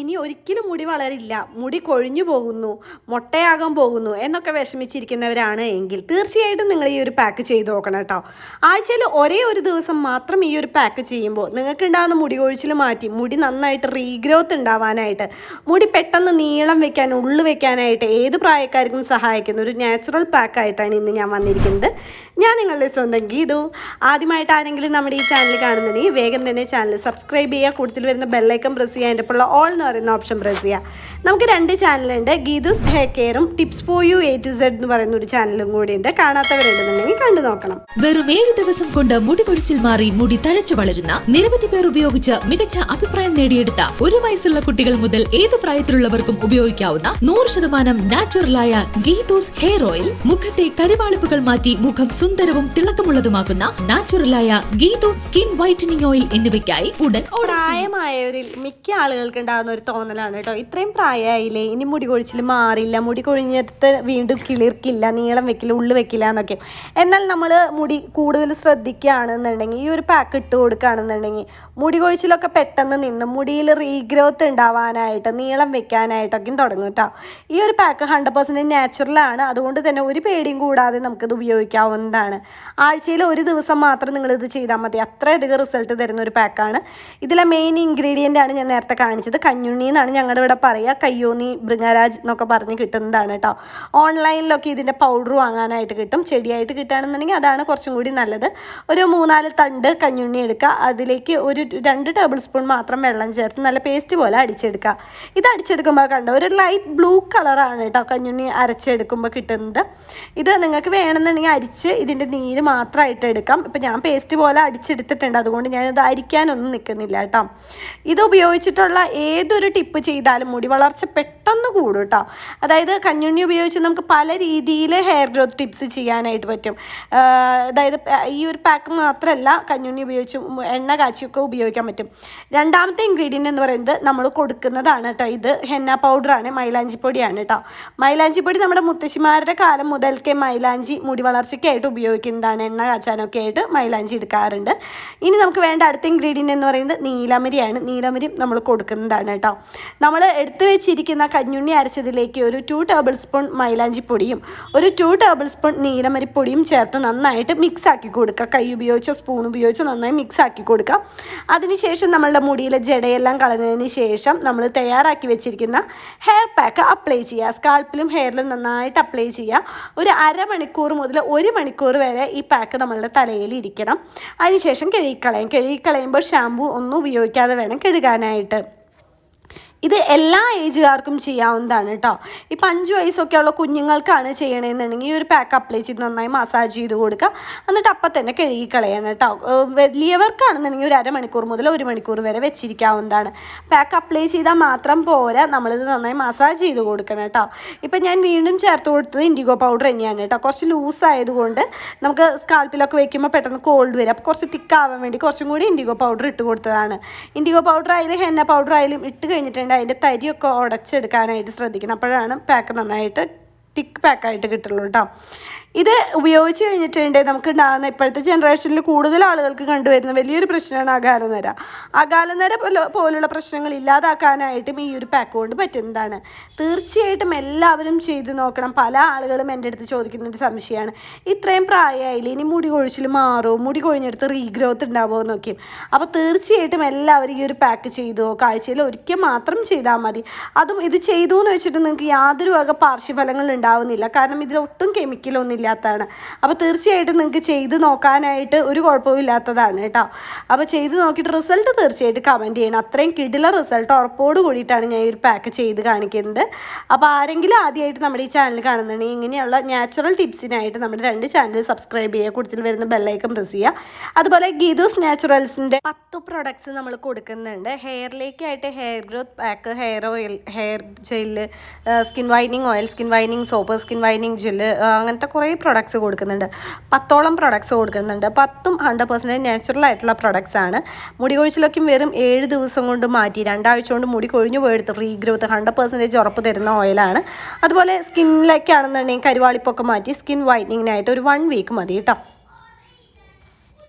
ഇനി ഒരിക്കലും മുടി വളരില്ല. മുടി കൊഴിഞ്ഞു പോകുന്നു മുട്ടയാകാൻ പോകുന്നു എന്നൊക്കെ വിഷമിച്ചിരിക്കുന്നവരാണ് എങ്കിൽ തീർച്ചയായിട്ടും നിങ്ങൾ ഈ ഒരു പാക്ക് ചെയ്ത് നോക്കണം കേട്ടോ. ആഴ്ചയിൽ ഒരേ ഒരു ദിവസം മാത്രം ഈ ഒരു പാക്ക് ചെയ്യുമ്പോൾ നിങ്ങൾക്ക് ഉണ്ടാകുന്ന മുടി കൊഴിച്ചിൽ മാറ്റി മുടി നന്നായിട്ട് റീഗ്രോത്ത് ഉണ്ടാവാനായിട്ട് മുടി പെട്ടെന്ന് നീളം വെക്കാൻ ഉള്ളു വെക്കാനായിട്ട് ഏത് പ്രായക്കാർക്കും സഹായിക്കുന്ന ഒരു നാച്ചുറൽ പാക്കായിട്ടാണ് ഇന്ന് ഞാൻ വന്നിരിക്കുന്നത്. ഞാൻ നിങ്ങളുടെ സ്വന്തം ഗീതു. ആദ്യമായിട്ട് ആരെങ്കിലും നമ്മുടെ ഈ ചാനൽ കാണുന്നതിന് വേഗം തന്നെ ചാനൽ സബ്സ്ക്രൈബ് ചെയ്യുക. കൂടുതൽ വരുന്ന ബെല്ലൈക്കൺ പ്രസ് ചെയ്യുക. അതിന്റെ ഉള്ള ഓൾ എന്ന് പറയുന്ന ഓപ്ഷൻ പ്രസ് ചെയ്യുക. നമുക്ക് രണ്ട് ചാനലുണ്ട് Geethu's hair കെയറും tips for you A to Z എന്ന് പറയുന്ന ഒരു ചാനലും കൂടിയുണ്ട് കാണാത്തവരുണ്ടെന്നുണ്ടെങ്കിൽ കണ്ടു നോക്കണം. വെറും ഏഴ് ദിവസം കൊണ്ട് മുടി കൊഴിച്ചിൽ മാറി മുടി തഴച്ചു വളരുന്ന നിരവധി പേർ ഉപയോഗിച്ച് മികച്ച അഭിപ്രായം നേടിയെടുത്ത ഒരു വയസ്സുള്ള കുട്ടികൾ മുതൽ ഏത് പ്രായത്തിലുള്ളവർക്കും ഉപയോഗിക്കാവുന്ന നൂറ് ശതമാനം നാച്ചുറലായ ഗീതൂസ് ഹെയർ ഓയിൽ മുഖത്തെ കരിവാളിപ്പുകൾ മാറ്റി മുഖം സുന്ദരവും തിളക്കമുള്ളതുമാക്കുന്ന നാച്ചുറലായ ഗീതോ സ്കിൻ വൈറ്റനിങ് ഓയിൽ എന്നിവയ്ക്കായി ഉടൻ. പ്രായമായവരിൽ മിക്ക ആളുകൾക്ക് ഉണ്ടാകുന്ന ഒരു തോന്നലാണ് കേട്ടോ. ഇത്രയും പ്രായമായില്ലേ? ഇനി മുടി കൊഴിച്ചിൽ മാറില്ല മുടി കൊഴിഞ്ഞെടുത്ത് വീണ്ടും കിളിർക്കില്ല നീളം വെക്കില്ല ഉള്ളു വെക്കില്ല എന്നൊക്കെ. എന്നാൽ നമ്മൾ മുടി കൂടുതൽ ശ്രദ്ധിക്കുകയാണെന്നുണ്ടെങ്കിൽ ഈ ഒരു പാക്ക് ഇട്ട് കൊടുക്കുകയാണെന്നുണ്ടെങ്കിൽ മുടി കൊഴിച്ചിലൊക്കെ പെട്ടെന്ന് നിന്ന് മുടിയിൽ റീഗ്രോത്ത് ഉണ്ടാവാനായിട്ട് നീളം വെക്കാനായിട്ടൊക്കെയും തുടങ്ങും കേട്ടോ. ഈ ഒരു പാക്ക് ഹൺഡ്രഡ് പെർസെന്റ് നാച്ചുറലാണ് അതുകൊണ്ട് തന്നെ ഒരു പേടിയും കൂടാതെ നമുക്കിത് ഉപയോഗിക്കാവുന്നതാണ് ആഴ്ചയിൽ ഒരു ദിവസം മാത്രം നിങ്ങൾ ഇത് ചെയ്താൽ മതി. അത്രയധികം റിസൾട്ട് തരുന്ന ഒരു പാക്കാണ് ഇതിലെ മെയിൻ ഇൻഗ്രീഡിയന്റ് ആണ് ഞാൻ നേരത്തെ കാണിച്ചത്. കഞ്ഞുണ്ണി എന്നാണ് ഞങ്ങളുടെ ഇവിടെ പറയുക. കയ്യോന്നി ബൃങ്ങരാജ് എന്നൊക്കെ പറഞ്ഞ് കിട്ടുന്നതാണ് കേട്ടോ. ഓൺലൈനിലൊക്കെ ഇതിന്റെ പൗഡർ വാങ്ങാനായിട്ട് കിട്ടും. ചെടിയായിട്ട് കിട്ടുകയാണെന്നുണ്ടെങ്കിൽ അതാണ് കുറച്ചും കൂടി നല്ലത്. ഒരു മൂന്നാൽ തണ്ട് കഞ്ഞുണ്ണി എടുക്കുക. അതിലേക്ക് ഒരു രണ്ട് ടേബിൾ സ്പൂൺ മാത്രം വെള്ളം ചേർത്ത് നല്ല പേസ്റ്റ് പോലെ അടിച്ചെടുക്കുക. ഇത് അടിച്ചെടുക്കുമ്പോൾ കണ്ടോ ഒരു ലൈറ്റ് ബ്ലൂ കളറാണ് കേട്ടോ കഞ്ഞുണ്ണി അരച്ചെടുക്കുമ്പോൾ കിട്ടുന്നത്. ഇത് നിങ്ങൾക്ക് വേണമെന്നുണ്ടെങ്കിൽ അരിച്ച് ഇതിന്റെ നീര് മാത്രമായിട്ട് എടുക്കാം. ഇപ്പം ഞാൻ പേസ്റ്റ് പോലെ അടിച്ചെടുത്തിട്ടുണ്ട്. അതുകൊണ്ട് ഞാനിത് അരിക്കാനൊന്നും നിൽക്കുന്നില്ല കേട്ടോ. ഇത് ഉപയോഗിച്ചിട്ടുള്ള ഏതൊരു ടിപ്പ് ചെയ്താലും മുടി വളർച്ച പെട്ടെന്ന് കൂടും കേട്ടോ. അതായത് കഞ്ഞുണ്ണി ഉപയോഗിച്ച് നമുക്ക് പല രീതിയിൽ ഹെയർ ഗ്രോത്ത് ടിപ്സ് ചെയ്യാനായിട്ട് പറ്റും. അതായത് ഈ ഒരു പാക്ക് മാത്രമല്ല കഞ്ഞുണ്ണി ഉപയോഗിച്ച് എണ്ണ കാച്ചിയൊക്കെ ഉപയോഗിക്കാൻ പറ്റും. രണ്ടാമത്തെ ഇൻഗ്രീഡിയന്റ് എന്ന് പറയുന്നത് നമ്മൾ കൊടുക്കുന്നതാണ് കേട്ടോ ഇത്. ഹെന്ന പൗഡറാണ് മൈലാഞ്ചി പൊടിയാണ് കേട്ടോ. മൈലാഞ്ചി പൊടി നമ്മുടെ മുത്തശ്ശിമാരുടെ കാലം മുതൽക്കേ മൈലാഞ്ചി മുടി വളർച്ചയ്ക്കായിട്ട് ഉപയോഗിക്കുന്നതാണ് എണ്ണ കാച്ചാനൊക്കെ ആയിട്ട് മൈലാഞ്ചി എടുക്കാറുണ്ട്. ഇനി നമുക്ക് വേണ്ട അടുത്ത ഇൻഗ്രീഡിയന്റ് എന്ന് പറയുന്നത് നീലമരിയാണ്. നീലമരി നമ്മൾ കൊടുക്കുന്നതാണ് കേട്ടോ. നമ്മൾ എടുത്തു വെച്ചിരിക്കുന്ന കഞ്ഞുണ്ണി അരച്ചതിലേക്ക് ഒരു ടു ടേബിൾ സ്പൂൺ മൈലാഞ്ചി പൊടിയും ഒരു ടു ടേബിൾ സ്പൂൺ നീലമരിപ്പൊടിയും ചേർത്ത് നന്നായിട്ട് മിക്സ് ആക്കി കൊടുക്കുക. കൈ ഉപയോഗിച്ചോ സ്പൂൺ ഉപയോഗിച്ചോ നന്നായി മിക്സ് ആക്കി കൊടുക്കുക. അതിനുശേഷം നമ്മളുടെ മുടിയിലെ ജടയെല്ലാം കളഞ്ഞതിന് ശേഷം നമ്മൾ തയ്യാറാക്കി വെച്ചിരിക്കുന്ന ഹെയർ പാക്ക് അപ്ലൈ ചെയ്യുക. സ്കാൽപ്പിലും ഹെയറിലും നന്നായിട്ട് അപ്ലൈ ചെയ്യുക. ഒരു അരമണിക്കൂർ മുതൽ ഒരു മണിക്കൂർ വരെ ഈ പാക്ക് നമ്മളുടെ തലയിൽ ഇരിക്കണം. അതിനുശേഷം കഴുകിക്കളയും. കഴുകിക്കളയുമ്പോൾ ഷാമ്പു ഒന്നും ഉപയോഗിക്കാതെ വേണം കഴുകാനായിട്ട്. ഇത് എല്ലാ ഏജുകാർക്കും ചെയ്യാവുന്നതാണ് കേട്ടോ ഇപ്പം അഞ്ച് വയസ്സൊക്കെ ഉള്ള കുഞ്ഞുങ്ങൾക്കാണ് ചെയ്യണമെന്നുണ്ടെങ്കിൽ ഈ ഒരു പാക്ക് അപ്ലൈ ചെയ്ത് നന്നായി മസാജ് ചെയ്ത് കൊടുക്കുക. എന്നിട്ട് അപ്പം തന്നെ കഴുകി കളയണം കേട്ടോ വലിയവർക്കാണെന്നുണ്ടെങ്കിൽ ഒരു അരമണിക്കൂർ മുതൽ ഒരു മണിക്കൂർ വരെ വെച്ചിരിക്കാവുന്നതാണ്. പാക്ക് അപ്ലൈ ചെയ്താൽ മാത്രം പോരാ നമ്മളിത് നന്നായി മസാജ് ചെയ്ത് കൊടുക്കണം കേട്ടോ ഇപ്പം ഞാൻ വീണ്ടും ചേർത്ത് കൊടുത്തത് ഇൻഡിഗോ പൗഡർ തന്നെയാണ് കേട്ടോ കുറച്ച് ലൂസ് ആയതുകൊണ്ട് നമുക്ക് സ്കാൽപ്പിലൊക്കെ വെക്കുമ്പോൾ പെട്ടെന്ന് കോൾഡ് വരും. അപ്പോൾ കുറച്ച് തിക്കാവാൻ വേണ്ടി കുറച്ചും കൂടി ഇൻഡിഗോ പൗഡർ ഇട്ട് കൊടുത്തതാണ്. ഇൻഡിഗോ പൗഡർ ആയാലും ഹെന്ന പൗഡർ ആയാലും ഇട്ട് കഴിഞ്ഞിട്ടുണ്ടെങ്കിൽ അതിന്റെ തരിയൊക്കെ ഉടച്ചെടുക്കാനായിട്ട് ശ്രദ്ധിക്കണം. അപ്പോഴാണ് പാക്ക് നന്നായിട്ട് തിക്ക് പാക്കായിട്ട് കിട്ടുള്ളൂ കേട്ടോ ഇത് ഉപയോഗിച്ച് കഴിഞ്ഞിട്ടുണ്ടെങ്കിൽ നമുക്ക് ഉണ്ടാകുന്ന ഇപ്പോഴത്തെ ജനറേഷനിൽ കൂടുതൽ ആളുകൾക്ക് കണ്ടുവരുന്ന വലിയൊരു പ്രശ്നമാണ് അകാലനര. അകാലനര പോല- പോലുള്ള പ്രശ്നങ്ങൾ ഇല്ലാതാക്കാനായിട്ടും ഈ ഒരു പാക്ക് കൊണ്ട് പറ്റുന്നതാണ്. തീർച്ചയായിട്ടും എല്ലാവരും ചെയ്തു നോക്കണം. പല ആളുകളും എന്റെ അടുത്ത് ചോദിക്കുന്ന ഒരു സംശയമാണ്. ഇത്രയും പ്രായമായില്ല ഇനി മുടി കൊഴിച്ചിൽ മാറുമോ മുടി കൊഴിഞ്ഞെടുത്ത് റീഗ്രോത്ത് ഉണ്ടാവുമോ നോക്കിയും. അപ്പോൾ തീർച്ചയായിട്ടും എല്ലാവരും ഈ ഒരു പാക്ക് ചെയ്തു കാഴ്ചയിൽ ഒരിക്കൽ മാത്രം ചെയ്താൽ മതി. അതും ഇത് ചെയ്തു എന്ന് വെച്ചിട്ട് നിങ്ങൾക്ക് യാതൊരു വക പാർശ്വഫലങ്ങൾ ഉണ്ടാവുന്നില്ല. കാരണം ഇതിൽ ഒട്ടും കെമിക്കലൊന്നും ഇല്ലാത്തതാണ്. അപ്പോൾ തീർച്ചയായിട്ടും നിങ്ങൾക്ക് ചെയ്ത് നോക്കാനായിട്ട് ഒരു കുഴപ്പവും ഇല്ലാത്തതാണ് കേട്ടോ. അപ്പോൾ ചെയ്ത് നോക്കിയിട്ട് റിസൾട്ട് തീർച്ചയായിട്ടും കമന്റ് ചെയ്യണം. അത്രയും കിടില റിസൾട്ട് ഉറപ്പോട് കൂടിയിട്ടാണ് ഞാൻ ഈ ഒരു പാക്ക് ചെയ്ത് കാണിക്കുന്നത്. അപ്പോൾ ആരെങ്കിലും ആദ്യമായിട്ട് നമ്മുടെ ഈ ചാനൽ കാണുന്നുണ്ടെങ്കിൽ ഇങ്ങനെയുള്ള നാച്ചുറൽ ടിപ്സിനായിട്ട് നമ്മുടെ രണ്ട് ചാനൽ സബ്സ്ക്രൈബ് ചെയ്യുക. കൂടുതൽ വരുന്ന ബെല്ലൈക്കൺ പ്രസ് ചെയ്യുക. അതുപോലെ ഗീതൂസ് നാച്ചുറൽസിന്റെ പത്ത് പ്രൊഡക്ട്സ് നമ്മൾ കൊടുക്കുന്നുണ്ട്. ഹെയറിലേക്കായിട്ട് hair growth pack hair oil hair gel skin വൈനിങ് oil skin വൈനിങ് soap skin വൈനിങ് gel അങ്ങനത്തെ കുറേ പ്രൊഡക്ട്സ് കൊടുക്കുന്നുണ്ട്. പത്തോളം പ്രൊഡക്ട്സ് കൊടുക്കുന്നുണ്ട്. പത്തും ഹൺഡ്രഡ് പെർസെന്റേജ് നാച്ചുറൽ ആയിട്ടുള്ള പ്രൊഡക്ട്സ് ആണ്. മുടി കൊഴിച്ചിലൊക്കെ വെറും ഏഴ് ദിവസം കൊണ്ട് മാറ്റി രണ്ടാഴ്ച കൊണ്ട് മുടി കൊഴിഞ്ഞു പോയെടുത്ത് ഗ്രോത്ത് ഹൺഡ്രഡ് പെർസെന്റേജ് ഉറപ്പ് തരുന്ന ഓയിലാണ് അതുപോലെ സ്കിന്നിലേക്കാണെന്നുണ്ടെങ്കിൽ കരുവാളിപ്പൊക്കെ മാറ്റി സ്കിൻ വൈറ്റനിങ്ങിനായിട്ട് ഒരു വൺ വീക്ക് മതി കേട്ടോ.